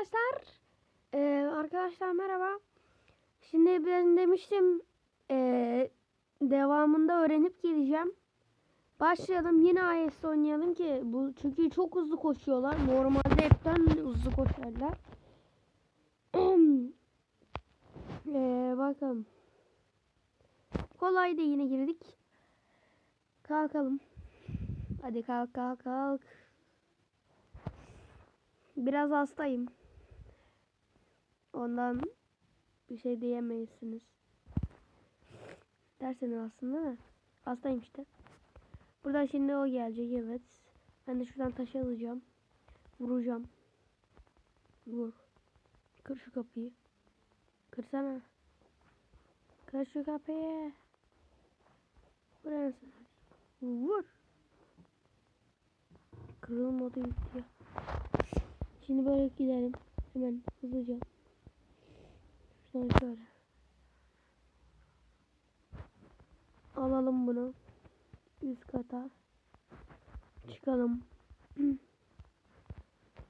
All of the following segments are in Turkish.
arkadaşlar. Ee, arkadaşlar merhaba. Şimdi ben demiştim ee, devamında öğrenip geleceğim. Başlayalım yine AES oynayalım ki bu çünkü çok hızlı koşuyorlar. Normalde hepten hızlı koşarlar. ee, bakalım. Kolay da yine girdik. Kalkalım. Hadi kalk kalk kalk. Biraz hastayım. Ondan bir şey diyemezsiniz. Derseniz aslında değil mi? Hastayım işte. Buradan şimdi o gelecek evet. Ben de şuradan taşı alacağım. Vuracağım. Vur. Kır şu kapıyı. Kırsana. Kır şu kapıyı. Buraya Vur. Kırılmadı gitti. Şimdi böyle gidelim. Hemen hızlıca. Şuradan şöyle. Alalım bunu. Üst kata. Çıkalım.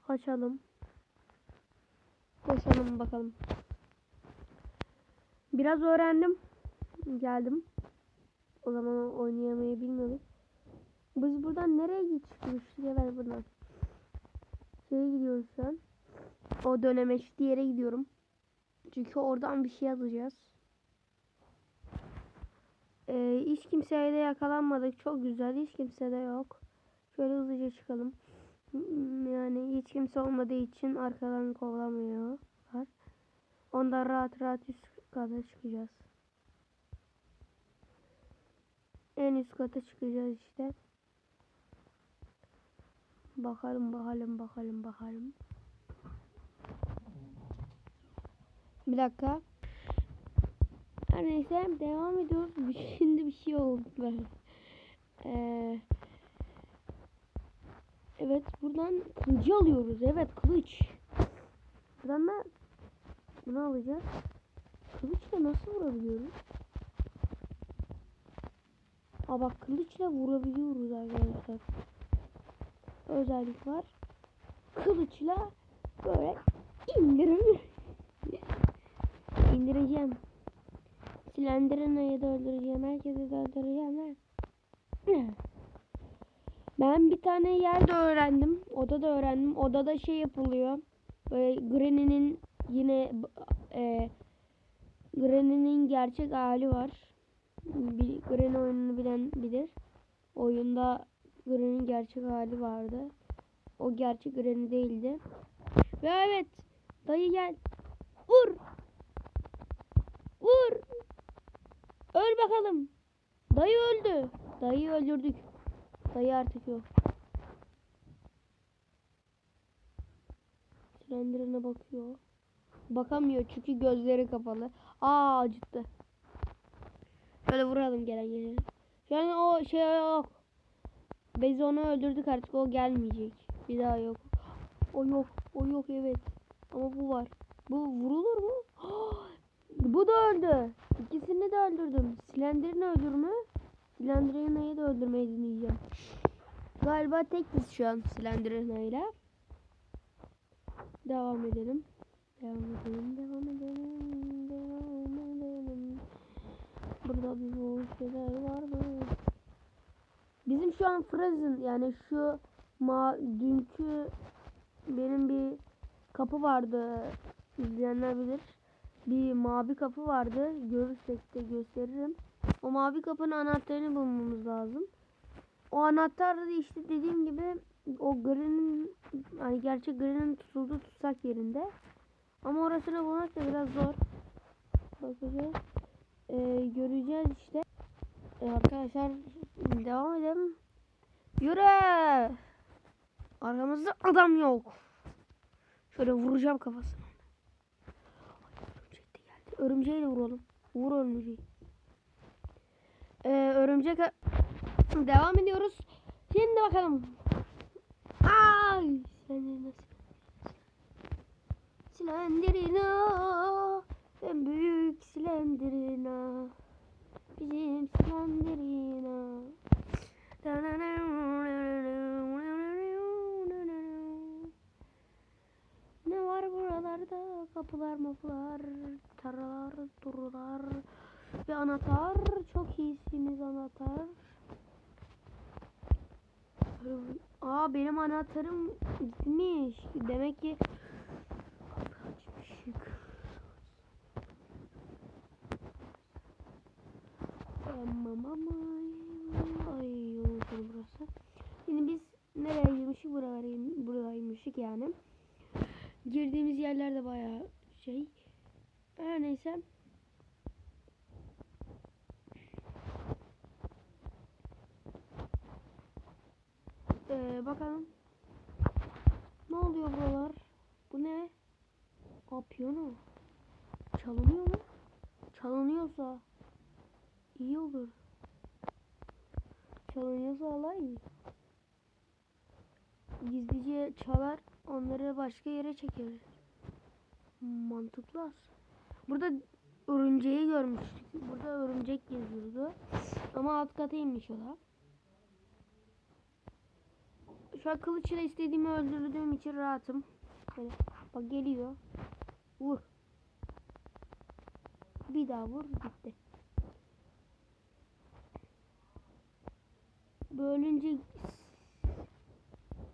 Açalım. Koşalım bakalım. Biraz öğrendim. Geldim. O zaman oynayamayı bilmiyorduk. Biz buradan nereye çıkmıştık? Evet buradan. Şeye gidiyoruz şu an. O dönemeçli yere gidiyorum. Çünkü oradan bir şey alacağız. Ee, hiç kimseye de yakalanmadık. Çok güzel. Hiç kimse de yok. Şöyle hızlıca çıkalım. Yani hiç kimse olmadığı için arkadan kovalamıyorlar. Ondan rahat rahat üst kata çıkacağız. En üst kata çıkacağız işte. Bakalım bakalım bakalım bakalım. Bir dakika. Her neyse devam ediyoruz. Şimdi bir şey oldu. Ee, evet buradan kılıcı alıyoruz. Evet kılıç. Buradan da bunu alacağız. Kılıçla nasıl vurabiliyoruz? Aa bak kılıçla vurabiliyoruz arkadaşlar. Özellik var. Kılıçla böyle indirebiliyoruz. İndireceğim. Slenderman'ı da öldüreceğim. Herkesi de öldüreceğim. lan. Ben bir tane yerde öğrendim. Odada öğrendim. Odada şey yapılıyor. Böyle Granny'nin yine e, Granny'nin gerçek hali var. Bir, Granny oyununu bilen bilir. Oyunda Granny'nin gerçek hali vardı. O gerçek Granny değildi. Ve evet. Dayı gel. Vur. Vur. Öl bakalım. Dayı öldü. Dayı öldürdük. Dayı artık yok. Slender'ına bakıyor. Bakamıyor çünkü gözleri kapalı. Aa acıttı. Şöyle vuralım gelen gelene. Şu an o şey yok. Biz onu öldürdük artık o gelmeyecek. Bir daha yok. O yok. O yok evet. Ama bu var. Bu vurulur mu? bu da öldü. İkisini de öldürdüm. Slender'ini öldürme. Slender'ini de öldürmeyi deneyeceğim. Galiba tek biz şu an Slender'ine Devam edelim. Devam edelim. Devam edelim. Devam edelim. Burada bir bu şeyler var mı? Bizim şu an Frozen yani şu ma dünkü benim bir kapı vardı. İzleyenler bilir. Bir mavi kapı vardı. Görürsek de gösteririm. O mavi kapının anahtarını bulmamız lazım. O anahtar da işte dediğim gibi o Granny'nin hani gerçek Granny'nin tutulduğu tutsak yerinde. Ama orasını bulmak da biraz zor. Bakacağız. Ee, göreceğiz işte. Ee, arkadaşlar devam edelim. Yürü. Arkamızda adam yok. Şöyle vuracağım kafasına. Örümceği de vuralım. Vur örümceği. Ee, örümcek devam ediyoruz. Şimdi bakalım. Ay, sen nasıl? Slenderina. En büyük Slenderina. Bizim Slenderina. ne var buralarda? Kapılar mapılar, taralar, durular ve anahtar. Çok iyisiniz anahtar. Aa benim anahtarım gitmiş. Demek ki. Şimdi biz nereye girmişik? Buralara, yani. Girdiğimiz yerler de bayağı şey. Her neyse. Ee, bakalım. Ne oluyor buralar? Bu ne? Aa piyano. Çalınıyor mu? Çalınıyorsa iyi olur. Çalınıyorsa alay. Gizlice çalar, onları başka yere çeker. Mantıklı. Burada örümceği görmüştük. Burada örümcek geziyordu. Ama alt kata inmiş o da. Şu an kılıçla istediğimi öldürdüğüm için rahatım. Böyle bak geliyor. Vur. Bir daha vur gitti. Bölünce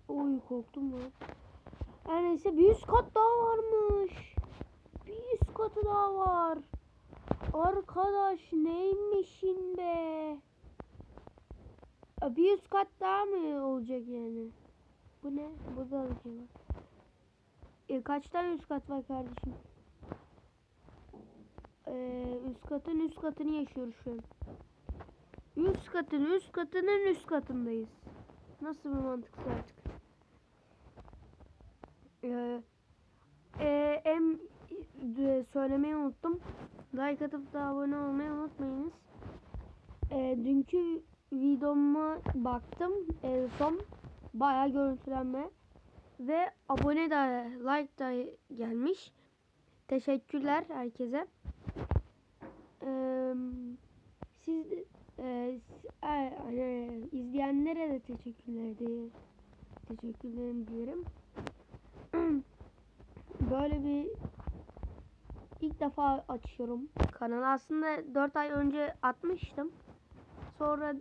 Oy korktum lan. Her neyse bir üst kat daha varmış. Bir üst katı daha var. Arkadaş neymişin be? Aa, Bir üst kat daha mı olacak yani? Bu ne? Burada da bir şey var. E, kaç tane üst kat var kardeşim? Ee, üst katın üst katını yaşıyoruz şu an. Üst katın üst katının üst katındayız. Nasıl bir mantıksı artık? Ee, e, em e, söylemeyi unuttum. Like atıp da abone olmayı unutmayınız. E, dünkü videoma baktım. En son bayağı görüntülenme ve abone de like da gelmiş. Teşekkürler herkese. Ee, siz e, e, e, izleyenlere de teşekkürler diye teşekkürlerimi dilerim. Böyle bir ilk defa açıyorum kanalı. Aslında 4 ay önce atmıştım. Sonra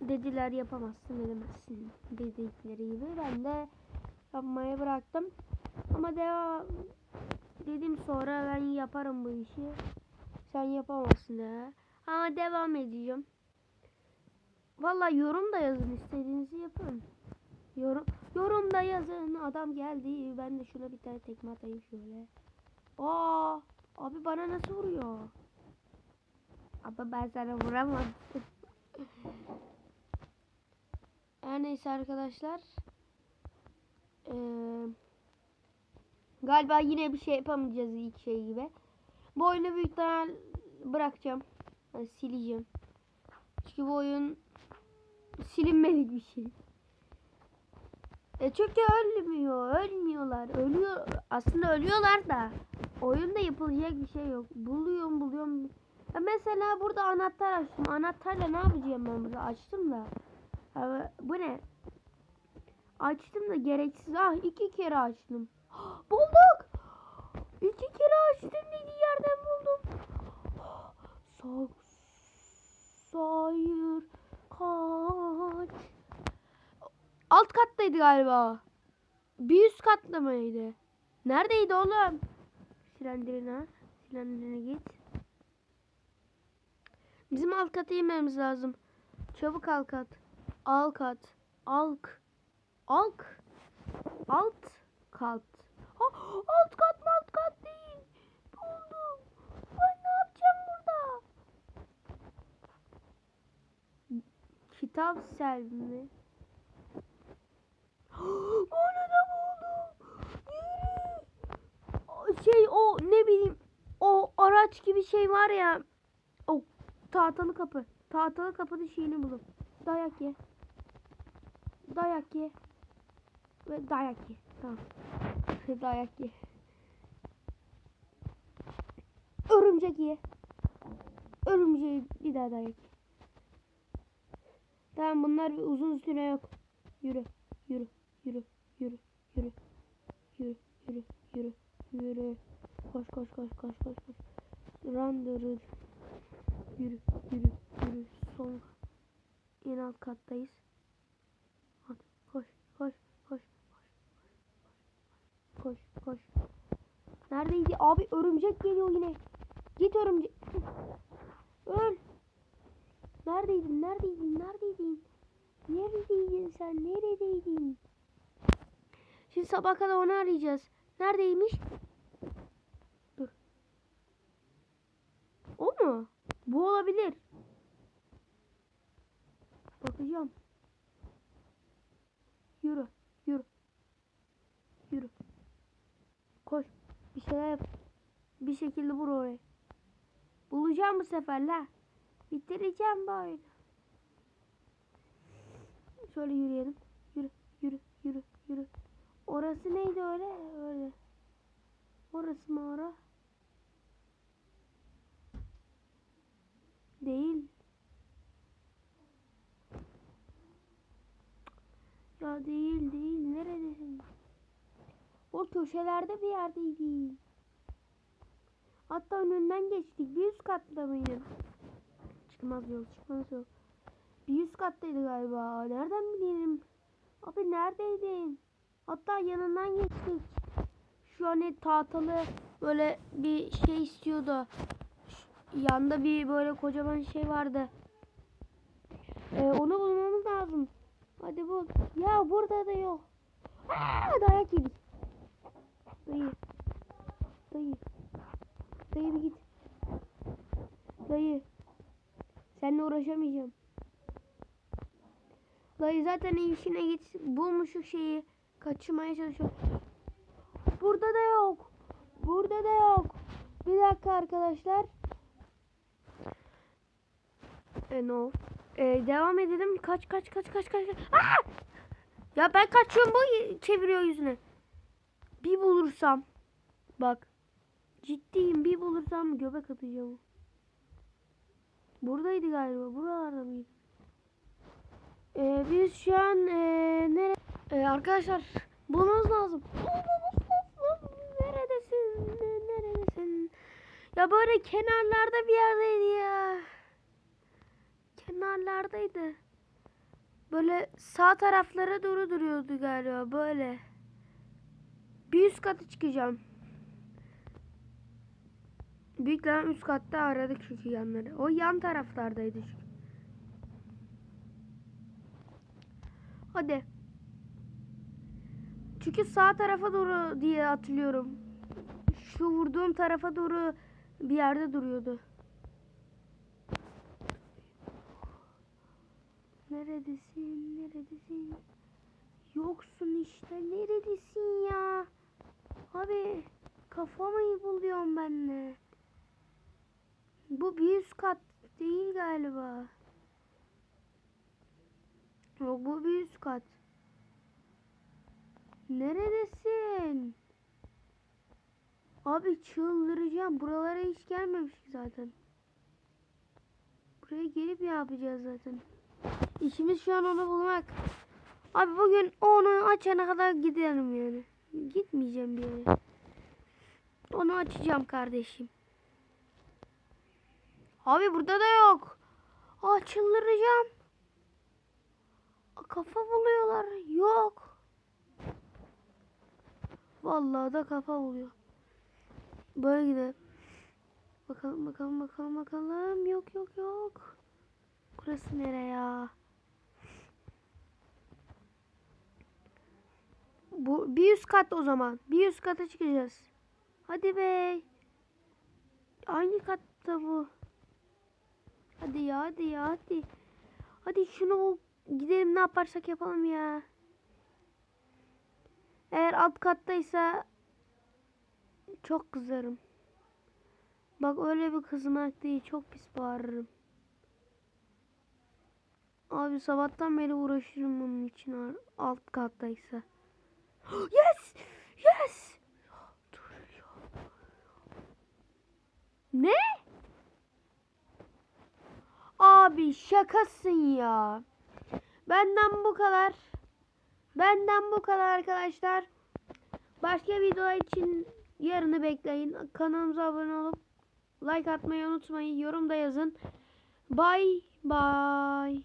dediler yapamazsın edemezsin dedikleri gibi ben de yapmaya bıraktım. Ama devam dedim sonra ben yaparım bu işi. Sen yapamazsın ya. Ama devam edeceğim. Vallahi yorum da yazın istediğinizi yapın. Yorum yorumda yazın adam geldi ben de şuna bir tane tekme atayım şöyle. Aa abi bana nasıl vuruyor? Ama ben sana vuramam. Her neyse arkadaşlar. Ee, galiba yine bir şey yapamayacağız ilk şey gibi. Bu oyunu büyük ihtimal bırakacağım. Yani sileceğim. Çünkü bu oyun silinmedik bir şey. E çünkü ölmüyor, ölmüyorlar. Ölüyor. Aslında ölüyorlar da oyunda yapılacak bir şey yok. Buluyorum, buluyorum. Ya mesela burada anahtar açtım. Anahtarla ne yapacağım ben burada? Açtım da. Ya bu ne? Açtım da gereksiz. Ah iki kere açtım. Bulduk. İki kere açtım dediği yerden buldum. Sok. Hayır. Kaç. Alt kattaydı galiba. Bir üst katta mıydı? Neredeydi oğlum? Silendirine. Silendirine git. Bizim alt kata inmemiz lazım. Çabuk alt kat. Alt kat. Alk. Alk. Alt kat. Ha, alt kat mı alt kat değil. Buldum. Ben ne yapacağım burada? Kitap selvi mi? Onu da buldum. Yürü. Şey o ne bileyim o araç gibi şey var ya. O tahtalı kapı. Tahtalı kapının şeyini bulup. Dayak ye. Dayak ye. Ve dayak ye. Tamam. dayak ye. Örümcek ye. Örümceği bir daha dayak. Tamam bunlar uzun süre yok. Yürü. Yürü. Yürü, yürü, yürü. Yürü, yürü, yürü. Yürü. Koş, koş, koş, koş, koş, koş. Run the road. Yürü, yürü, yürü. Son en alt kattayız. Hadi koş, koş, koş, koş, koş, koş, koş. Neredeydi? Abi örümcek geliyor yine. Git örümcek. Öl. Neredeydin? Neredeydin? Neredeydin? Neredeydin sen? Neredeydin? Şimdi sabah kadar onu arayacağız. Neredeymiş? Dur. O mu? Bu olabilir. Bakacağım. Yürü. Yürü. Yürü. Koş. Bir şeyler yap. Bir şekilde vur oraya. Bulacağım bu sefer la. Bitireceğim bu oyunu. Şöyle yürüyelim. Yürü, yürü, yürü, yürü. Orası neydi öyle? Öyle. Orası mı ora? Değil. Ya değil, değil. Neredesin? O köşelerde bir yerdeydi. Hatta önünden geçtik. Bir üst katta mıydı? Çıkmaz yol, çıkmaz yol. Bir üst kattaydı galiba. Nereden bileyim? Abi neredeydin? Hatta yanından geçtik. Şu an hep tahtalı böyle bir şey istiyordu. Şu- Yanda bir böyle kocaman şey vardı. Ee, onu bulmamız lazım. Hadi bul. Ya burada da yok. Aa, dayak yedik. Dayı. Dayı. Dayı bir git. Dayı. Seninle uğraşamayacağım. Dayı zaten işine git. Bulmuşuk şeyi. Kaçırmaya çalışıyor. Burada da yok. Burada da yok. Bir dakika arkadaşlar. E, no. E, devam edelim. Kaç kaç kaç kaç kaç. Aa! Ya ben kaçıyorum bu çeviriyor yüzüne. Bir bulursam. Bak. Ciddiyim bir bulursam göbek atacağım. Buradaydı galiba. Buralarda mıydı? Ee, biz şu an ee, nere Ee, arkadaşlar bulmamız lazım. Neredesin? Ne- Neredesin? Ya böyle kenarlarda bir yerdeydi ya. Kenarlardaydı. Böyle sağ taraflara doğru duruyordu galiba böyle. Bir üst katı çıkacağım. Büyükler üst katta aradık çünkü yanları. O yan taraflardaydı çünkü. Hadi. Çünkü sağ tarafa doğru diye hatırlıyorum. Şu vurduğum tarafa doğru bir yerde duruyordu. Neredesin? Neredesin? Yoksun işte. Neredesin ya? Abi kafamı buluyorum ben de. Bu bir üst kat değil galiba. Yok bu bir üst kat. Neredesin? Abi çıldıracağım. Buralara hiç gelmemiştik zaten. Buraya gelip yapacağız zaten? İşimiz şu an onu bulmak. Abi bugün onu açana kadar gidelim yani. Gitmeyeceğim bir yere. Onu açacağım kardeşim. Abi burada da yok. Aa, Kafa buluyorlar. Yok. Vallahi da kafa buluyor. Böyle gidelim. Bakalım bakalım bakalım bakalım. Yok yok yok. Burası nere ya? Bu bir üst kat o zaman. Bir üst kata çıkacağız. Hadi bey. Hangi katta bu? Hadi ya hadi ya hadi. Hadi şunu gidelim ne yaparsak yapalım ya. Eğer alt kattaysa çok kızarım. Bak öyle bir kızmak değil çok pis bağırırım. Abi sabahtan beri uğraşırım bunun için alt kattaysa. Yes! Yes! Ne? Abi şakasın ya. Benden bu kadar. Benden bu kadar arkadaşlar. Başka video için yarını bekleyin. Kanalımıza abone olup like atmayı unutmayın. Yorum da yazın. Bye bye.